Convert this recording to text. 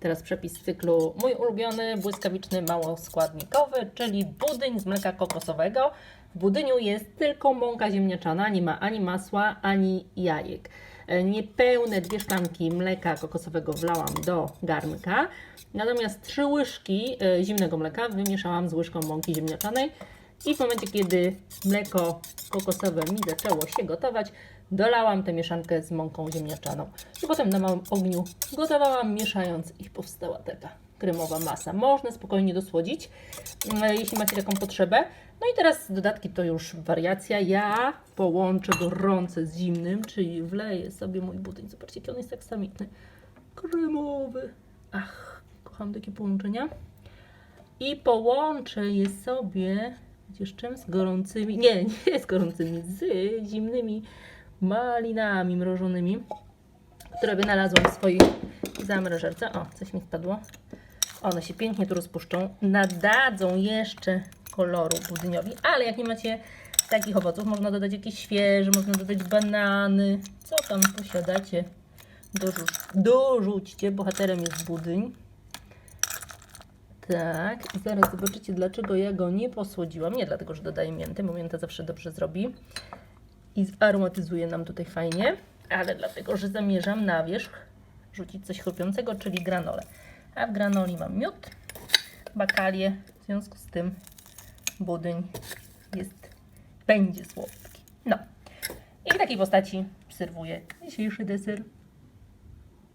Teraz przepis z cyklu mój ulubiony, błyskawiczny, mało składnikowy, czyli budyń z mleka kokosowego. W budyniu jest tylko mąka ziemniaczana, nie ma ani masła, ani jajek. E, Niepełne dwie szklanki mleka kokosowego wlałam do garnka, natomiast trzy łyżki e, zimnego mleka wymieszałam z łyżką mąki ziemniaczanej i w momencie, kiedy mleko kokosowe mi zaczęło się gotować, dolałam tę mieszankę z mąką ziemniaczaną. I potem na małym ogniu gotowałam, mieszając i powstała taka kremowa masa. Można spokojnie dosłodzić, mm, jeśli macie taką potrzebę. No i teraz dodatki to już wariacja. Ja połączę gorące z zimnym, czyli wleję sobie mój budyń. Zobaczcie, jaki on jest aksamitny. Kremowy. Ach, kocham takie połączenia. I połączę je sobie Widzisz czym? Z gorącymi, nie, nie z gorącymi, z zimnymi malinami mrożonymi, które wynalazłam w swojej zamrażarce. O, coś mi spadło. One się pięknie tu rozpuszczą, nadadzą jeszcze koloru budyniowi, ale jak nie macie takich owoców, można dodać jakieś świeże, można dodać banany, co tam posiadacie, dorzuć, dorzućcie, bohaterem jest budyń. Tak, zaraz zobaczycie, dlaczego ja go nie posłodziłam. Nie dlatego, że dodaję mięty, bo mięta zawsze dobrze zrobi i zaromatyzuje nam tutaj fajnie, ale dlatego, że zamierzam na wierzch rzucić coś chrupiącego, czyli granolę. A w granoli mam miód, bakalię, w związku z tym budyń jest, będzie słodki. No i w takiej postaci serwuję dzisiejszy deser.